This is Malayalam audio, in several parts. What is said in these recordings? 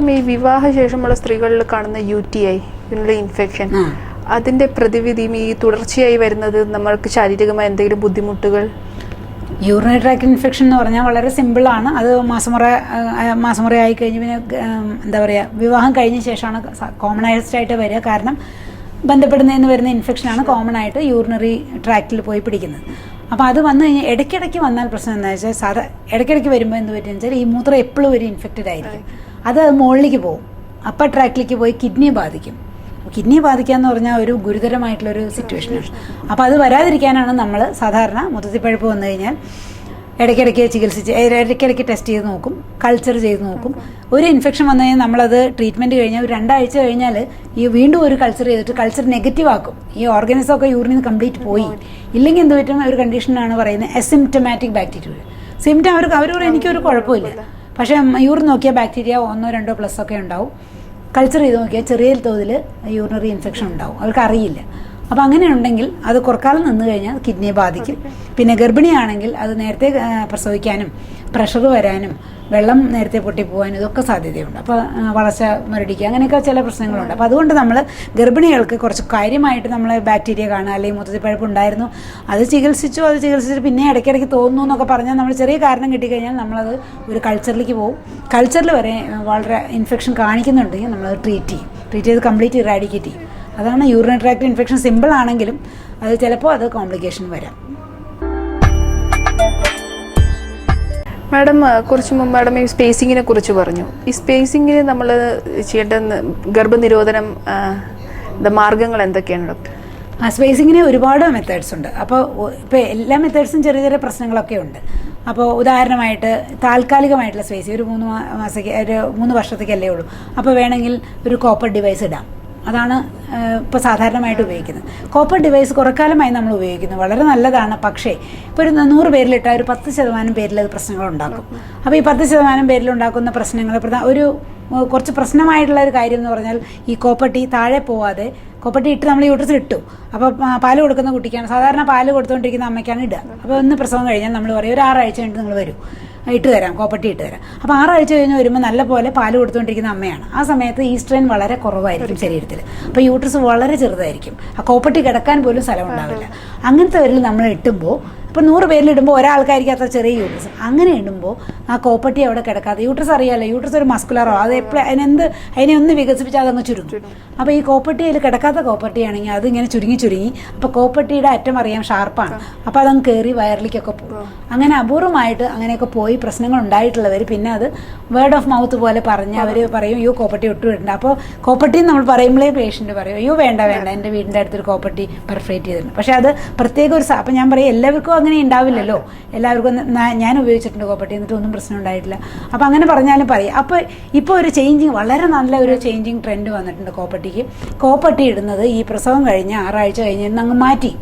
മാഡം ഈ വിവാഹശേഷമുള്ള സ്ത്രീകളിൽ കാണുന്ന യു ടി ഐ യൂണിലെ ഇൻഫെക്ഷൻ അതിന്റെ പ്രതിവിധിയും ഈ തുടർച്ചയായി വരുന്നത് നമ്മൾക്ക് ശാരീരികമായ എന്തെങ്കിലും ബുദ്ധിമുട്ടുകൾ? യൂറിനറി ട്രാക്ക് ഇൻഫെക്ഷൻ എന്ന് പറഞ്ഞാൽ വളരെ സിമ്പിളാണ് അത് മാസമുറ മാസമുറ ആയി കഴിഞ്ഞ് പിന്നെ എന്താ പറയുക വിവാഹം കഴിഞ്ഞ ശേഷമാണ് കോമണൈസ്ഡ് ആയിട്ട് വരിക. കാരണം ബന്ധപ്പെടുന്നതിന് വരുന്ന ഇൻഫെക്ഷനാണ് കോമൺ ആയിട്ട് യൂറിനറി ട്രാക്റ്റിൽ പോയി പിടിക്കുന്നത്. അപ്പോൾ അത് വന്നു കഴിഞ്ഞാൽ ഇടയ്ക്കിടയ്ക്ക് വന്നാൽ പ്രശ്നം എന്താ വെച്ചാൽ സാധാ ഇടയ്ക്കിടയ്ക്ക് വരുമ്പോൾ എന്ത് പറ്റുമെന്ന് വെച്ചാൽ ഈ മൂത്രം എപ്പോഴും ഒരു ഇൻഫെക്റ്റഡ് ആയിരിക്കും. അത് മുകളിലേക്ക് പോകും. അപ്പർ ട്രാക്കിലേക്ക് പോയി കിഡ്നിയെ ബാധിക്കും. കിഡ്നി ബാധിക്കുക എന്ന് പറഞ്ഞാൽ ഒരു ഗുരുതരമായിട്ടുള്ളൊരു സിറ്റുവേഷനാണ് അപ്പോൾ അത് വരാതിരിക്കാനാണ് നമ്മൾ സാധാരണ മൊത്തത്തിൽ പഴുപ്പ് വന്നു കഴിഞ്ഞാൽ ഇടയ്ക്കിടയ്ക്ക് ചികിത്സിച്ച് ഇടയ്ക്കിടയ്ക്ക് ടെസ്റ്റ് ചെയ്ത് നോക്കും കൾച്ചർ ചെയ്ത് നോക്കും. ഒരു ഇൻഫെക്ഷൻ വന്നു കഴിഞ്ഞാൽ നമ്മളത് ട്രീറ്റ്മെന്റ് കഴിഞ്ഞാൽ ഒരു രണ്ടാഴ്ച കഴിഞ്ഞാൽ ഈ വീണ്ടും ഒരു കൾച്ചർ ചെയ്തിട്ട് കൾച്ചർ നെഗറ്റീവ് ആക്കും. ഈ ഓർഗനിസം ഒക്കെ യൂറിനിൽ നിന്ന് കംപ്ലീറ്റ് പോയി. ഇല്ലെങ്കിൽ എന്ത് പറ്റും? ഒരു കണ്ടീഷനാണ് പറയുന്നത് അസിംറ്റമാറ്റിക് ബാക്ടീരിയ സിംറ്റം അവർക്ക് അവർ പറയും എനിക്കൊരു കുഴപ്പമില്ല. പക്ഷേ യൂറിൻ നോക്കിയാൽ ബാക്ടീരിയ ഒന്നോ രണ്ടോ പ്ലസ് ഒക്കെ ഉണ്ടാവും. കൾച്ചർ ചെയ്ത് നോക്കിയാൽ ചെറിയ തോതിൽ യൂറിനറി ഇൻഫെക്ഷൻ ഉണ്ടാവും. അവർക്ക് അറിയില്ല അപ്പോൾ അങ്ങനെ ഉണ്ടെങ്കിൽ അത് കുറക്കാലം നിന്ന് കഴിഞ്ഞാൽ കിഡ്നിയെ ബാധിക്കും. പിന്നെ ഗർഭിണിയാണെങ്കിൽ അത് നേരത്തെ പ്രസവിക്കാനും പ്രഷർ വരാനും വെള്ളം നേരത്തെ പൊട്ടിപ്പോകാനും ഇതൊക്കെ സാധ്യതയുണ്ട്. അപ്പോൾ വളർച്ച മുരടിക്കുക അങ്ങനെയൊക്കെ ചില പ്രശ്നങ്ങളുണ്ട്. അപ്പോൾ അതുകൊണ്ട് നമ്മൾ ഗർഭിണികൾക്ക് കുറച്ച് കാര്യമായിട്ട് നമ്മൾ ബാക്ടീരിയ കാണുക അല്ലെങ്കിൽ മൊത്തത്തിൽ പഴുപ്പ് ഉണ്ടായിരുന്നു അത് ചികിത്സിച്ചു അത് ചികിത്സിച്ചിട്ട് പിന്നെ ഇടയ്ക്കിടയ്ക്ക് തോന്നുന്നു എന്നൊക്കെ പറഞ്ഞാൽ നമ്മൾ ചെറിയ കാരണം കിട്ടിക്കഴിഞ്ഞാൽ നമ്മളത് ഒരു കൾച്ചറിലേക്ക് പോകും. കൾച്ചറിൽ വരെ വളരെ ഇൻഫെക്ഷൻ കാണിക്കുന്നുണ്ടെങ്കിൽ നമ്മളത് ട്രീറ്റ് ചെയ്യും. ട്രീറ്റ് ചെയ്ത് കംപ്ലീറ്റ് ഇറാഡിക്കേറ്റ് ചെയ്യും. അതാണ് യൂറിനറി ട്രാക്ട് ഇൻഫെക്ഷൻ സിമ്പിൾ ആണെങ്കിലും അത് ചിലപ്പോൾ അത് കോംപ്ലിക്കേഷൻ വരാം. മാഡം കുറച്ച് മുമ്പ് മാഡം ഈ സ്പേസിങ്ങിനെ കുറിച്ച് പറഞ്ഞു. ഈ സ്പേസിങ്ങിന് നമ്മൾ ചെയ്യേണ്ട ഗർഭനിരോധനം മാർഗങ്ങൾ എന്തൊക്കെയാണ് ഡോക്ടർ? ആ സ്പേസിങ്ങിന് ഒരുപാട് മെത്തേഡ്സ് ഉണ്ട്. അപ്പോൾ ഇപ്പോൾ എല്ലാ മെത്തേഡ്സും ചെറിയ ചെറിയ പ്രശ്നങ്ങളൊക്കെ ഉണ്ട്. അപ്പോൾ ഉദാഹരണമായിട്ട് താൽക്കാലികമായിട്ടുള്ള സ്പേസിങ് ഒരു മൂന്ന് മാസം മാസത്തേക്ക് ഒരു മൂന്ന് വർഷത്തേക്കല്ലേ ഉള്ളൂ. അപ്പോൾ വേണമെങ്കിൽ ഒരു കോപ്പർ ഡിവൈസ് ഇടാം. അതാണ് ഇപ്പോൾ സാധാരണമായിട്ട് ഉപയോഗിക്കുന്നത്. കോപ്പർ ഡിവൈസ് കുറക്കാലമായി നമ്മൾ ഉപയോഗിക്കുന്നു. വളരെ നല്ലതാണ്. പക്ഷേ ഇപ്പോൾ ഒരു നൂറ് പേരിലിട്ടാൽ ഒരു പത്ത് ശതമാനം പേരിൽ അത് പ്രശ്നങ്ങൾ ഉണ്ടാക്കും അപ്പോൾ ഈ പത്ത് ശതമാനം പേരിൽ ഉണ്ടാക്കുന്ന പ്രശ്നങ്ങൾ ഒരു കുറച്ച് പ്രശ്നമായിട്ടുള്ള ഒരു കാര്യം എന്ന് പറഞ്ഞാൽ ഈ കോപ്പട്ടി താഴെ പോവാതെ കോപ്പട്ടി ഇട്ട് നമ്മൾ യൂട്രസ് ഇട്ടു. അപ്പോൾ പാൽ കൊടുക്കുന്ന കുട്ടിക്കാണ്. സാധാരണ പാൽ കൊടുത്തുകൊണ്ടിരിക്കുന്ന അമ്മയ്ക്കാണ് ഇടുക. അപ്പോൾ ഒന്ന് പ്രസവം കഴിഞ്ഞാൽ നമ്മൾ പറയും ഒരു ആറാഴ്ച കഴിഞ്ഞിട്ട് നിങ്ങൾ വരും. ഇട്ട് തരാം കോപ്പട്ടി ഇട്ട് തരാം. അപ്പോൾ ആറാഴ്ച കഴിഞ്ഞ് വരുമ്പോൾ നല്ല പോലെ പാൽ കൊടുത്തുകൊണ്ടിരിക്കുന്ന അമ്മയാണ്. ആ സമയത്ത് ഈസ്ട്രെയിൻ വളരെ കുറവായിരിക്കും ശരീരത്തിൽ. അപ്പോൾ യൂട്രസ് വളരെ ചെറുതായിരിക്കും. ആ കോപ്പട്ടി കിടക്കാൻ പോലും സ്ഥലം ഉണ്ടാവില്ല. അങ്ങനത്തെ വരിൽ നമ്മൾ ഇട്ടുമ്പോൾ ഇപ്പോൾ നൂറ് പേരിൽ ഇടുമ്പോൾ ഒരാൾക്കായിരിക്കും അത്ര ചെറിയ യൂട്രസ് അങ്ങനെ ഇടുമ്പോൾ ആ കോപ്പട്ടി അവിടെ കിടക്കാതെ. യൂട്രസ് അറിയാലോ യൂട്രസ് ഒരു മസ്കുലറോ അത് എപ്പോഴും അതിനെന്ത് അതിനെ ഒന്ന് വികസിപ്പിച്ചാൽ അതങ്ങ് ചുരുങ്ങും. അപ്പോൾ ഈ കോപ്പട്ടിയിൽ കിടക്കാത്ത കോപ്പട്ടിയാണെങ്കിൽ അത് ഇങ്ങനെ ചുരുങ്ങി ചുരുങ്ങി അപ്പോൾ കോപ്പട്ടിയുടെ അറ്റം അറിയാം ഷാർപ്പാണ് അപ്പോൾ അതങ്ങ് കയറി വയറിലേക്കൊക്കെ പോകും. അങ്ങനെ അപൂർവമായിട്ട് അങ്ങനെയൊക്കെ പോയി പ്രശ്നങ്ങൾ ഉണ്ടായിട്ടുള്ളവർ പിന്നെ അത് വേർഡ് ഓഫ് മൗത്ത് പോലെ പറഞ്ഞ് അവർ പറയും അയ്യോ കോപ്പട്ടി ഒട്ടും ഇടണ്ട. അപ്പോൾ കോപ്പട്ടി നമ്മൾ പറയുമ്പോഴേ പേഷ്യന്റ് പറയും അയ്യോ വേണ്ട വേണ്ട. എന്റെ വീടിന്റെ അടുത്തൊരു കോപ്പട്ടി പെർഫറേറ്റ് ചെയ്തിട്ടുണ്ട്. പക്ഷേ അത് പ്രത്യേക ഒരു അപ്പം ഞാൻ പറയും എല്ലാവർക്കും അങ്ങനെ ഉണ്ടാവില്ലല്ലോ എല്ലാവർക്കും ഞാൻ ഉപയോഗിച്ചിട്ടുണ്ട് കോപ്പട്ടി എന്നിട്ട് ഒന്നും പ്രശ്നം ഉണ്ടായിട്ടില്ല. അപ്പോൾ അങ്ങനെ പറഞ്ഞാലും പറയും. അപ്പോൾ ഇപ്പോൾ ഒരു ചേഞ്ചിങ് വളരെ നല്ല ഒരു ചേഞ്ചിങ് ട്രെൻഡ് വന്നിട്ടുണ്ട് കോപ്പട്ടിക്ക് കോപ്പട്ടി ഇടുന്നത് ഈ പ്രസവം കഴിഞ്ഞ് ആറാഴ്ച കഴിഞ്ഞ് അങ്ങ് മാറ്റി.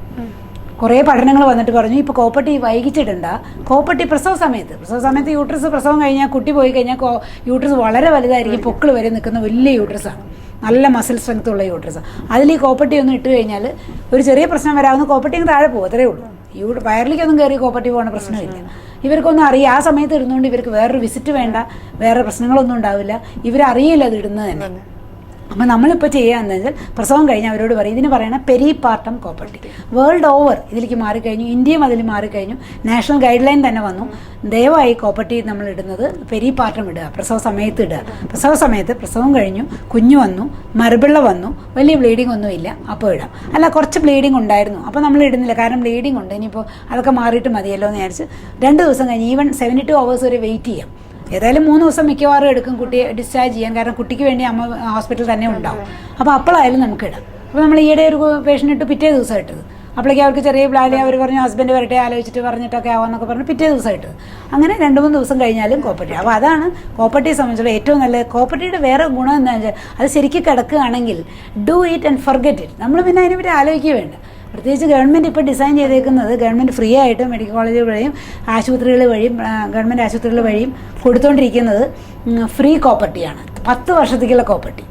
കുറേ പഠനങ്ങൾ വന്നിട്ട് പറഞ്ഞു ഇപ്പോൾ കോപ്പട്ടി വൈകിച്ചിടണ്ട. കോപ്പട്ടി പ്രസവ സമയത്ത് പ്രസവ സമയത്ത് യൂട്രസ് പ്രസവം കഴിഞ്ഞാൽ കുട്ടി പോയി കഴിഞ്ഞാൽ യൂട്രസ് വളരെ വലുതായിരിക്കും. പൊക്കിൾ വരെ നിൽക്കുന്ന വലിയ യൂട്രസാണ് നല്ല മസിൽ സ്ട്രെങ്ത് ഉള്ള യൂട്രസ് അതിൽ ഈ കോപ്പട്ടി ഒന്ന് ഇട്ട് കഴിഞ്ഞാൽ ഒരു ചെറിയ പ്രശ്നം വരാവുന്ന കോപ്പട്ടി താഴെ പോകും അത്രേ ഉള്ളൂ. യൂ വയറിലേക്കൊന്നും കയറി കോപ്പറേറ്റീവ് പോകുന്ന പ്രശ്നമില്ല. ഇവർക്കൊന്നും അറിയാം. ആ സമയത്ത് ഇരുന്നുകൊണ്ട് ഇവർക്ക് വേറൊരു വിസിറ്റ് വേണ്ട. വേറെ പ്രശ്നങ്ങളൊന്നും ഉണ്ടാവില്ല. ഇവരറിയില്ല അത് ഇടുന്നത് തന്നെ. അപ്പം നമ്മളിപ്പോൾ ചെയ്യാന്ന് വെച്ചാൽ പ്രസവം കഴിഞ്ഞ് അവരോട് പറയും ഇതിന് പറയണ പെരിപാർട്ടം കോപ്പർട്ടി. വേൾഡ് ഓവർ ഇതിലേക്ക് മാറിക്കഴിഞ്ഞു ഇന്ത്യയും അതിൽ മാറിക്കഴിഞ്ഞു നാഷണൽ ഗൈഡ് ലൈൻ തന്നെ വന്നു. ദയവായി കോപ്പർട്ടി നമ്മൾ ഇടുന്നത് പെരിപാർട്ടം ഇടുക പ്രസവ സമയത്ത് ഇടുക. പ്രസവ സമയത്ത് പ്രസവം കഴിഞ്ഞു കുഞ്ഞു വന്നു മറുപിള്ള വന്നു വലിയ ബ്ലീഡിംഗ് ഒന്നുമില്ല അപ്പോൾ ഇടാം. അല്ല കുറച്ച് ബ്ലീഡിംഗ് ഉണ്ടായിരുന്നു അപ്പോൾ നമ്മൾ ഇടുന്നില്ല കാരണം ബ്ലീഡിംഗ് ഉണ്ട് ഇനിയിപ്പോൾ അതൊക്കെ മാറിയിട്ട് മതിയല്ലോ എന്ന് വിചാരിച്ച് രണ്ട് ദിവസം കഴിഞ്ഞ് ഈവൻ സെവന്റി ടു അവേഴ്സ് വരെ വെയിറ്റ് ചെയ്യാം. ഏതായാലും മൂന്ന് ദിവസം മിക്കവാറും എടുക്കും കുട്ടിയെ ഡിസ്ചാർജ് ചെയ്യാൻ. കാരണം കുട്ടിക്ക് വേണ്ടി അമ്മ ഹോസ്പിറ്റലിൽ തന്നെ ഉണ്ടാവും. അപ്പോൾ അപ്പോഴായാലും നമുക്ക് ഇടാം. അപ്പോൾ നമ്മൾ ഈയിടെ ഒരു പേഷ്യന്റ് ഇട്ട് പിറ്റേ ദിവസം ഇട്ടത്. അപ്പോഴേക്കും അവർക്ക് ചെറിയ പ്ലാൻ അവർ പറഞ്ഞു ഹസ്ബൻഡ് വരട്ടെ ആലോചിച്ചിട്ട് പറഞ്ഞിട്ടൊക്കെ ആവാമെന്നൊക്കെ പറഞ്ഞ് പിറ്റേ ദിവസം ഇട്ടത്. അങ്ങനെ രണ്ട് മൂന്ന് ദിവസം കഴിഞ്ഞാലും കോപ്പർട്ടി അപ്പോൾ അതാണ് കോപ്പർട്ടിയെ സംബന്ധിച്ചുള്ള ഏറ്റവും നല്ല കോപ്പർട്ടിയുടെ വേറെ ഗുണം എന്താണെന്ന് വെച്ചാൽ അത് ശരിക്കും കിടക്കുകയാണെങ്കിൽ do it and forget it നമ്മൾ പിന്നെ അതിനെപ്പറ്റി ആലോചിക്കുക വേണ്ട. പ്രത്യേകിച്ച് ഗവൺമെന്റ് ഇപ്പോൾ ഡിസൈൻ ചെയ്തേക്കുന്നത് ഗവൺമെന്റ് ഫ്രീ ആയിട്ട് മെഡിക്കൽ കോളേജ് വഴിയും ആശുപത്രികൾ വഴിയും ഗവൺമെന്റ് ആശുപത്രികൾ വഴിയും കൊടുത്തുകൊണ്ടിരിക്കുന്നത് ഫ്രീ കോപ്പർട്ടിയാണ് പത്ത് വർഷത്തേക്കുള്ള കോപ്പർട്ടി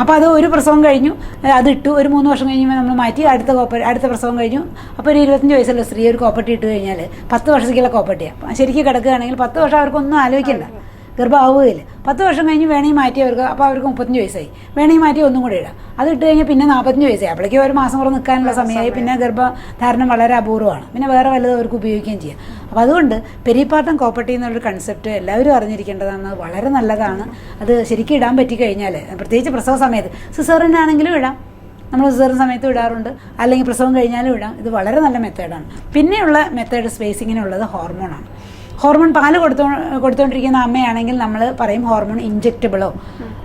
അപ്പോൾ അത് ഒരു പ്രസവം കഴിഞ്ഞു. അത് അതിട്ടു ഒരു മൂന്ന് വർഷം കഴിഞ്ഞ് നമ്മൾ മാറ്റി. അടുത്ത കോപ്പ അടുത്ത പ്രസവം കഴിഞ്ഞു. അപ്പോൾ ഒരു ഇരുപത്തഞ്ച് വയസ്സുള്ള സ്ത്രീ ഒരു കോപ്പർട്ടി ഇട്ട് കഴിഞ്ഞാൽ പത്ത് വർഷത്തേക്കുള്ള കോപ്പർട്ടിയാണ് ശരിക്കും കിടക്കുകയാണെങ്കിൽ പത്ത് വർഷം അവർക്കൊന്നും ആലോചിക്കണ്ട. ഗർഭമാവുകയില്ല പത്ത് വർഷം കഴിഞ്ഞ് വേണമെങ്കിൽ മാറ്റി അവർക്ക് അപ്പോൾ അവർക്ക് മുപ്പത്തഞ്ച് വയസ്സായി. വേണമെങ്കിൽ മാറ്റി ഒന്നും കൂടി ഇടാം. അത് ഇട്ട് കഴിഞ്ഞാൽ പിന്നെ നാൽപ്പത്തഞ്ച് വയസ്സായി. അപ്പോഴേക്കും ഒരു മാസം കൂടെ നിൽക്കാനുള്ള സമയമായി. പിന്നെ ഗർഭധാരണം വളരെ അപൂർവമാണ്. പിന്നെ വേറെ വല്ലതും അവർക്ക് ഉപയോഗിക്കുകയും ചെയ്യാം. അപ്പോൾ അതുകൊണ്ട് പെരിപ്പാട്ടം കോപ്പർട്ടി എന്നുള്ളൊരു കൺസെപ്റ്റ് എല്ലാവരും അറിഞ്ഞിരിക്കേണ്ടതാണ്. വളരെ നല്ലതാണ്. അത് ശരിക്കും ഇടാൻ പറ്റിക്കഴിഞ്ഞാൽ പ്രത്യേകിച്ച് പ്രസവ സമയത്ത്. സിസേറിനാണെങ്കിലും ഇടാം. നമ്മൾ സിസേറിൻ സമയത്ത് ഇടാറുണ്ട്. അല്ലെങ്കിൽ പ്രസവം കഴിഞ്ഞാലും ഇടാം. ഇത് വളരെ നല്ല മെത്തേഡാണ് പിന്നെയുള്ള മെത്തേഡ് സ്പേസിങ്ങിനുള്ളത് ഹോർമോണാണ് ഹോർമോൺ പാൽ കൊടുത്തോ കൊടുത്തുകൊണ്ടിരിക്കുന്ന അമ്മയാണെങ്കിൽ നമ്മൾ പറയും ഹോർമോൺ ഇഞ്ചക്റ്റബിളോ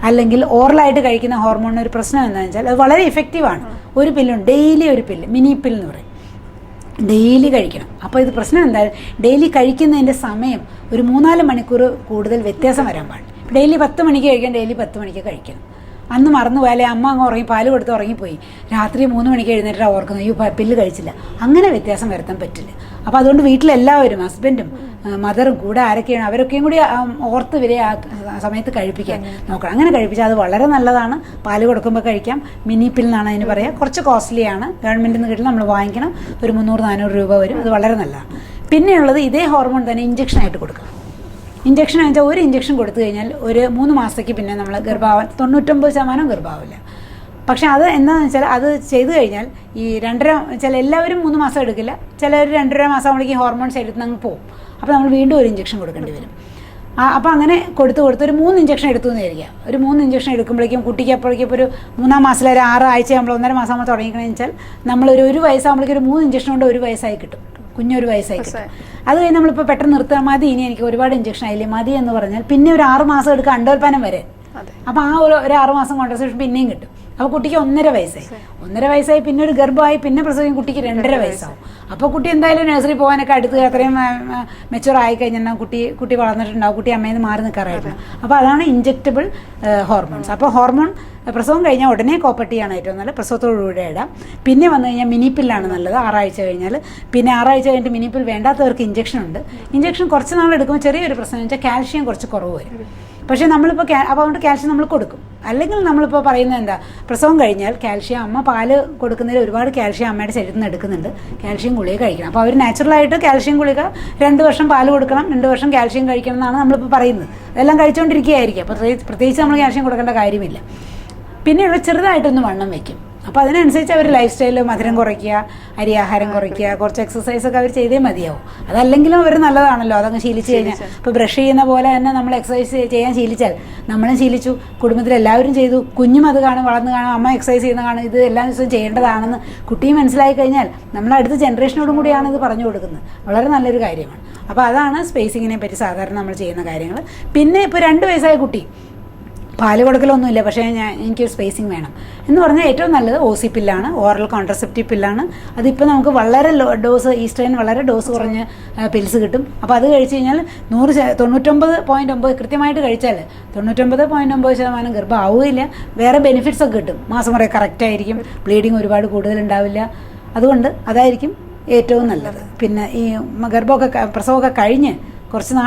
അല്ലെങ്കിൽ ഓറലായിട്ട് കഴിക്കുന്ന ഹോർമോണിന് ഒരു പ്രശ്നം എന്താണെന്ന് വെച്ചാൽ അത് വളരെ ഇഫക്റ്റീവാണ് ഒരു പില്ലുണ്ട് ഡെയിലി ഒരു പില്ല് മിനി പിൽ എന്ന് പറയും. ഡെയിലി കഴിക്കണം. അപ്പോൾ ഇത് പ്രശ്നം എന്താ? ഡെയിലി കഴിക്കുന്നതിന്റെ സമയം ഒരു മൂന്നാൽ മണിക്കൂർ കൂടുതൽ വ്യത്യാസം വരാൻ പാടില്ല. ഡെയിലി പത്ത് മണിക്ക് കഴിക്കാൻ ഡെയിലി പത്ത് മണിക്ക് കഴിക്കണം. അന്ന് മറന്നു പോയാലേ അമ്മ അങ്ങ് ഉറങ്ങി പാൽ കൊടുത്ത് ഉറങ്ങിപ്പോയി. രാത്രി മൂന്ന് മണിക്ക് എഴുന്നേറ്റ് ഓർക്കുന്നത് ഈ പില്ല് കഴിച്ചില്ല. അങ്ങനെ വ്യത്യാസം വരുത്താൻ പറ്റില്ല. അപ്പോൾ അതുകൊണ്ട് വീട്ടിലെല്ലാവരും ഹസ്ബൻഡും മദറും കൂടെ ആരൊക്കെയാണ് അവരൊക്കെയും കൂടി ഓർത്ത് ഇവരെ ആ സമയത്ത് കഴിപ്പിക്കാൻ നോക്കണം. അങ്ങനെ കഴിപ്പിച്ചാൽ അത് വളരെ നല്ലതാണ്. പാൽ കൊടുക്കുമ്പോൾ കഴിക്കാം. മിനി പിൽ എന്നാണ് അതിന് പറയുക കുറച്ച് കോസ്റ്റ്ലിയാണ്. ഗവൺമെന്റിൽ നിന്ന് കിട്ടുന്ന നമ്മൾ വാങ്ങിക്കണം. ഒരു മുന്നൂറ് നാനൂറ് രൂപ വരും. അത് വളരെ നല്ലതാണ്. പിന്നെയുള്ളത് ഇതേ ഹോർമോൺ തന്നെ ഇഞ്ചക്ഷനായിട്ട് കൊടുക്കണം. ഇഞ്ചക്ഷൻ വെച്ചാൽ ഒരു ഇഞ്ചക്ഷൻ കൊടുത്തു കഴിഞ്ഞാൽ ഒരു മൂന്ന് മാസത്തേക്ക് പിന്നെ നമ്മൾ ഗർഭാവൻ തൊണ്ണൂറ്റൊമ്പത് ശതമാനം ഗർഭാവില്ല. പക്ഷെ അത് എന്താണെന്ന് വെച്ചാൽ അത് ചെയ്തു കഴിഞ്ഞാൽ ഈ രണ്ടര ചില എല്ലാവരും മൂന്ന് മാസം എടുക്കില്ല. ചിലർ രണ്ടര മാസം ആകുമ്പോഴേക്കും ഹോർമോൺ ശരീരത്തിൽ നിന്ന് അങ്ങ് പോകും അപ്പോൾ നമ്മൾ വീണ്ടും ഒരു ഇഞ്ചക്ഷൻ കൊടുക്കേണ്ടി വരും. അപ്പോൾ അങ്ങനെ കൊടുത്ത് കൊടുത്ത് ഒരു മൂന്ന് ഇഞ്ചക്ഷൻ എടുത്തു എന്ന് വിചാരിക്കുക. ഒരു മൂന്ന് ഇഞ്ചക്ഷൻ എടുക്കുമ്പോഴേക്കും കുട്ടിക്ക് അപ്പോഴേക്കും ഒരു മൂന്നാം മാസത്തിൽ ഒരു ആറ് ആഴ്ച നമ്മൾ ഒന്നര മാസം ആകുമ്പോൾ തുടങ്ങിക്കണമെന്ന് വെച്ചാൽ നമ്മളൊരു ഒരു വയസ്സാകുമ്പോഴേക്കും ഒരു മൂന്ന് ഇഞ്ചക്ഷൻ കൊണ്ട് ഒരു വയസ്സായി കിട്ടും. കുഞ്ഞൊരു വയസ്സായി അത് കഴിഞ്ഞ് നമ്മളിപ്പോൾ പെട്ടെന്ന് നിർത്താൻ മതി ഇനി എനിക്ക് ഒരുപാട് ഇഞ്ചക്ഷൻ ആയില്ലേ മതി എന്ന് പറഞ്ഞാൽ പിന്നെ ഒരു ആറ് മാസം എടുക്കുക അണ്ടോൽപ്പാനം വരെ. അതെ. അപ്പോൾ ആ ഒരു ഒരു ആറ് മാസം കോൺട്രസെപ്ഷൻ പിന്നെയും കിട്ടും. അപ്പോൾ കുട്ടിക്ക് ഒന്നര വയസ്സായി. ഒന്നര വയസ്സായി പിന്നെ ഒരു ഗർഭമായി പിന്നെ പ്രസവിക്കും കുട്ടിക്ക് രണ്ടര വയസ്സാവും. അപ്പോൾ കുട്ടി എന്തായാലും നഴ്സറി പോകാനൊക്കെ അടുത്ത് അത്രയും മെച്ചുവർ ആയി കഴിഞ്ഞാൽ കുട്ടി കുട്ടി വളർന്നിട്ടുണ്ടാവും. കുട്ടി അമ്മയിൽ നിന്ന് മാറി നിൽക്കാറായിരുന്നു. അപ്പോൾ അതാണ് ഇഞ്ചക്റ്റബിൾ ഹോർമോൺസ് അപ്പോൾ ഹോർമോൺ പ്രസവം കഴിഞ്ഞാൽ ഉടനെ കോപ്പട്ടിയാണ് ഏറ്റവും നല്ലത്. പ്രസവത്തോടുകൂടെ ഇടാം. പിന്നെ വന്നു കഴിഞ്ഞാൽ മിനിപ്പില്ലാണ് നല്ലത്. ആറാഴ്ച കഴിഞ്ഞാൽ പിന്നെ ആറാഴ്ച കഴിഞ്ഞിട്ട് മിനിപ്പിൽ വേണ്ടാത്തവർക്ക് ഇഞ്ചക്ഷൻ ഉണ്ട്. ഇഞ്ചക്ഷൻ കുറച്ച് നാൾ എടുക്കുമ്പോൾ ചെറിയൊരു പ്രശ്നം എന്ന് വെച്ചാൽ കാൽഷ്യം കുറച്ച് കുറവ് വരും. പക്ഷേ നമ്മളിപ്പോൾ അപ്പോൾ അതുകൊണ്ട് കാൽഷ്യം നമ്മൾ കൊടുക്കും. അല്ലെങ്കിൽ നമ്മളിപ്പോൾ പറയുന്നത് എന്താ പ്രസവം കഴിഞ്ഞാൽ കാൽഷ്യം അമ്മ പാൽ കൊടുക്കുന്നതിൽ ഒരുപാട് കാൽഷ്യം അമ്മയുടെ ശരീരത്തിൽ നിന്ന് എടുക്കുന്നുണ്ട്. കാൽഷ്യം ഗുളിക കഴിക്കണം. അപ്പോൾ അവർ നാച്ചുറലായിട്ട് കാൽഷ്യം ഗുളിക രണ്ട് വർഷം പാൽ കൊടുക്കണം രണ്ട് വർഷം കാൽഷ്യം കഴിക്കണം എന്നാണ് നമ്മളിപ്പോൾ പറയുന്നത്. അതെല്ലാം കഴിച്ചുകൊണ്ടിരിക്കുകയായിരിക്കും അപ്പോൾ പ്രത്യേകിച്ച് നമ്മൾ കാൽഷ്യം കൊടുക്കേണ്ട കാര്യമില്ല. പിന്നെയുള്ള ചെറുതായിട്ടൊന്ന് വണ്ണം വെക്കും. അപ്പോൾ അതിനനുസരിച്ച് അവർ ലൈഫ് സ്റ്റൈൽ മധുരം കുറയ്ക്കുക അരി ആഹാരം കുറയ്ക്കുക കുറച്ച് എക്സസൈസ് ഒക്കെ അവർ ചെയ്തേ മതിയാവും. അതല്ലെങ്കിലും അവർ നല്ലതാണല്ലോ അതങ്ങ് ശീലിച്ച് കഴിഞ്ഞാൽ ഇപ്പോൾ ബ്രഷ് ചെയ്യുന്ന പോലെ തന്നെ നമ്മൾ എക്സസൈസ് ചെയ്യാൻ ശീലിച്ചാൽ നമ്മളും ശീലിച്ചു കുടുംബത്തിൽ എല്ലാവരും ചെയ്തു കുഞ്ഞും അത് കാണും വളർന്നു കാണും അമ്മ എക്സസൈസ് ചെയ്യുന്ന കാണും ഇത് എല്ലാ ദിവസവും ചെയ്യേണ്ടതാണെന്ന് കുട്ടിയും മനസ്സിലായി കഴിഞ്ഞാൽ നമ്മൾ അടുത്ത ജനറേഷനോടും കൂടിയാണ് ഇത് പറഞ്ഞു കൊടുക്കുന്നത്. വളരെ നല്ലൊരു കാര്യമാണ്. അപ്പോൾ അതാണ് സ്പേസിങ്ങിനെ പറ്റി സാധാരണ നമ്മൾ ചെയ്യുന്ന കാര്യങ്ങൾ പിന്നെ ഇപ്പോൾ രണ്ട് വയസ്സായ കുട്ടി പാൽ കൊടുക്കലൊന്നുമില്ല പക്ഷേ ഞാൻ എനിക്കൊരു സ്പേസിങ് വേണം. എന്ന് പറഞ്ഞാൽ ഏറ്റവും നല്ലത് ഒ സി പില്ലാണ് ഓറൽ കോൺട്രസെപ്റ്റീവ് പില്ലാണ് അതിപ്പോൾ നമുക്ക് വളരെ ഡോസ് ഈസ്റ്റേൺ വളരെ ഡോസ് കുറഞ്ഞ പിൽസ് കിട്ടും. അപ്പോൾ അത് കഴിച്ച് കഴിഞ്ഞാൽ നൂറ് തൊണ്ണൂറ്റൊമ്പത് പോയിന്റ് ഒമ്പത് കൃത്യമായിട്ട് കഴിച്ചാൽ തൊണ്ണൂറ്റൊമ്പത് പോയിന്റ് ഒമ്പത് ശതമാനം ഗർഭം ആവുകയില്ല വേറെ ബെനിഫിറ്റ്സ് ഒക്കെ കിട്ടും. മാസം കുറേ കറക്റ്റ് ആയിരിക്കും. ബ്ലീഡിങ് ഒരുപാട് കൂടുതലുണ്ടാവില്ല. അതുകൊണ്ട് അതായിരിക്കും ഏറ്റവും നല്ലത്. പിന്നെ ഈ ഗർഭമൊക്കെ പ്രസവമൊക്കെ കഴിഞ്ഞ് കുറച്ച്